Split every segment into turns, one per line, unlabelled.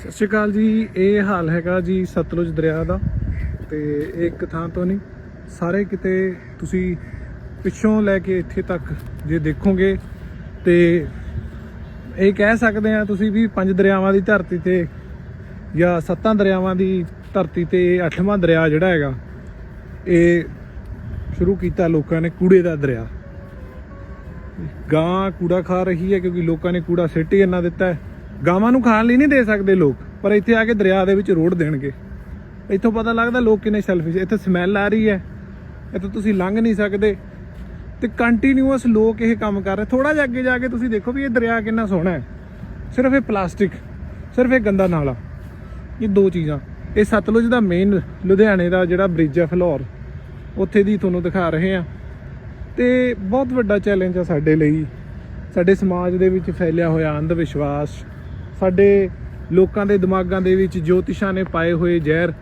ਸਤਿ ਸ਼੍ਰੀ ਅਕਾਲ ਜੀ, ਇਹ ਹਾਲ ਹੈਗਾ ਜੀ ਸਤਲੁਜ ਦਰਿਆ ਦਾ ਤੇ ਇਹ ਇੱਕ ਥਾਂ ਤੋਂ ਨਹੀਂ, ਸਾਰੇ ਕਿਤੇ ਤੁਸੀਂ ਪਿੱਛੋਂ ਲੈ ਕੇ ਇੱਥੇ ਤੱਕ ਜੇ ਦੇਖੋਗੇ ਤੇ ਇਹ ਕਹਿ ਸਕਦੇ ਆ ਤੁਸੀਂ ਵੀ ਪੰਜ ਦਰਿਆਵਾਂ ਦੀ ਧਰਤੀ ਤੇ ਜਾਂ ਸੱਤਾਂ ਦਰਿਆਵਾਂ ਦੀ ਧਰਤੀ ਤੇ ਅੱਠਵਾਂ ਦਰਿਆ ਜਿਹੜਾ ਹੈਗਾ, ਇਹ ਸ਼ੁਰੂ ਕੀਤਾ ਲੋਕਾਂ ਨੇ ਕੂੜੇ ਦਾ ਦਰਿਆ। ਗਾਂ ਕੂੜਾ ਖਾ ਰਹੀ ਹੈ ਕਿਉਂਕਿ ਲੋਕਾਂ ਨੇ ਕੂੜਾ ਸਿੱਟ ਹੀ ਇੰਨਾ ਦਿੱਤਾ ਹੈ। ਗਾਵਾਂ ਨੂੰ ਖਾਣ ਲਈ ਨਹੀਂ ਦੇ ਸਕਦੇ ਲੋਕ, ਪਰ ਇੱਥੇ ਆ ਕੇ ਦਰਿਆ ਦੇ ਵਿੱਚ ਰੋੜ ਦੇਣਗੇ। ਇੱਥੋਂ ਪਤਾ ਲੱਗਦਾ ਲੋਕ ਕਿੰਨੇ ਸੈਲਫਿਸ਼ ਇੱਥੇ ਸਮੈਲ ਆ ਰਹੀ ਹੈ। ਇੱਥੇ ਤੁਸੀਂ ਲੰਘ ਨਹੀਂ ਸਕਦੇ। ਤੇ ਕੰਟੀਨਿਊਸ ਲੋਕ ਇਹ ਕੰਮ ਕਰ ਰਹੇ। ਥੋੜਾ ਜਿਹਾ ਅੱਗੇ ਜਾ ਕੇ ਤੁਸੀਂ ਦੇਖੋ ਵੀ ਇਹ ਦਰਿਆ ਕਿੰਨਾ ਸੋਹਣਾ ਹੈ। ਸਿਰਫ ਇਹ ਪਲਾਸਟਿਕ ਸਿਰਫ ਇਹ ਗੰਦਾ ਨਾਲਾ। ਇਹ ਦੋ ਚੀਜ਼ਾਂ। ਇਹ ਸਤਲੁਜ ਦਾ ਮੇਨ ਲੁਧਿਆਣੇ ਦਾ ਜਿਹੜਾ ਬ੍ਰਿਜ ਹੈ ਫਲੋਰ, ਉੱਥੇ ਦੀ ਤੁਹਾਨੂੰ ਦਿਖਾ ਰਹੇ ਆ ਤੇ ਬਹੁਤ ਵੱਡਾ ਚੈਲੰਜ ਆ ਸਾਡੇ ਲਈ। ਸਾਡੇ ਸਮਾਜ ਦੇ ਵਿੱਚ ਫੈਲਿਆ ਹੋਇਆ ਅੰਧ ਵਿਸ਼ਵਾਸ ਸਾਡੇ ਲੋਕਾਂ ਦੇ ਦਿਮਾਗਾਂ ਦੇ ਵਿੱਚ ਜੋਤਿਸ਼ਾਂ ਨੇ ਪਾਏ ਹੋਏ ਜ਼ਹਿਰ।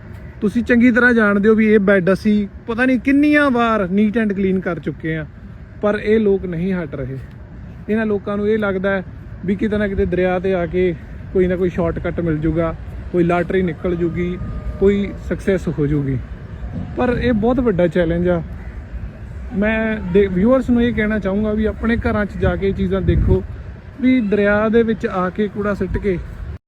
ਤੁਸੀਂ ਚੰਗੀ ਤਰ੍ਹਾਂ ਜਾਣਦੇ ਹੋ ਵੀ ਇਹ ਬੈੱਡ ਅਸੀਂ ਪਤਾ ਨਹੀਂ ਕਿੰਨੀਆਂ ਵਾਰ ਨੀਟ ਐਂਡ ਕਲੀਨ ਕਰ ਚੁੱਕੇ ਆ ਪਰ ਇਹ ਲੋਕ ਨਹੀਂ ਹਟ ਰਹੇ। ਇਹਨਾਂ ਲੋਕਾਂ ਨੂੰ ਇਹ ਲੱਗਦਾ ਹੈ ਵੀ ਕਿਤੇ ਨਾ ਕਿਤੇ ਦਰਿਆ ਤੇ ਆ ਕੇ ਕੋਈ ਨਾ ਕੋਈ ਸ਼ਾਰਟਕਟ ਮਿਲ ਜੂਗਾ, ਕੋਈ ਲਾਟਰੀ ਨਿਕਲ ਜੂਗੀ, ਕੋਈ ਸਕਸੈਸ ਹੋ ਜੂਗੀ। ਪਰ ਇਹ ਬਹੁਤ ਵੱਡਾ ਚੈਲੰਜ ਆ। ਮੈਂ ਵਿਊਅਰਸ ਨੂੰ ਇਹ ਕਹਿਣਾ ਚਾਹੂੰਗਾ ਵੀ ਆਪਣੇ ਘਰਾਂ 'ਚ ਜਾ ਕੇ ਇਹ ਚੀਜ਼ਾਂ ਦੇਖੋ। ਵੀ ਦਰਿਆ ਦੇ ਵਿੱਚ ਆ ਕੇ ਕੂੜਾ ਸਿੱਟ ਕੇ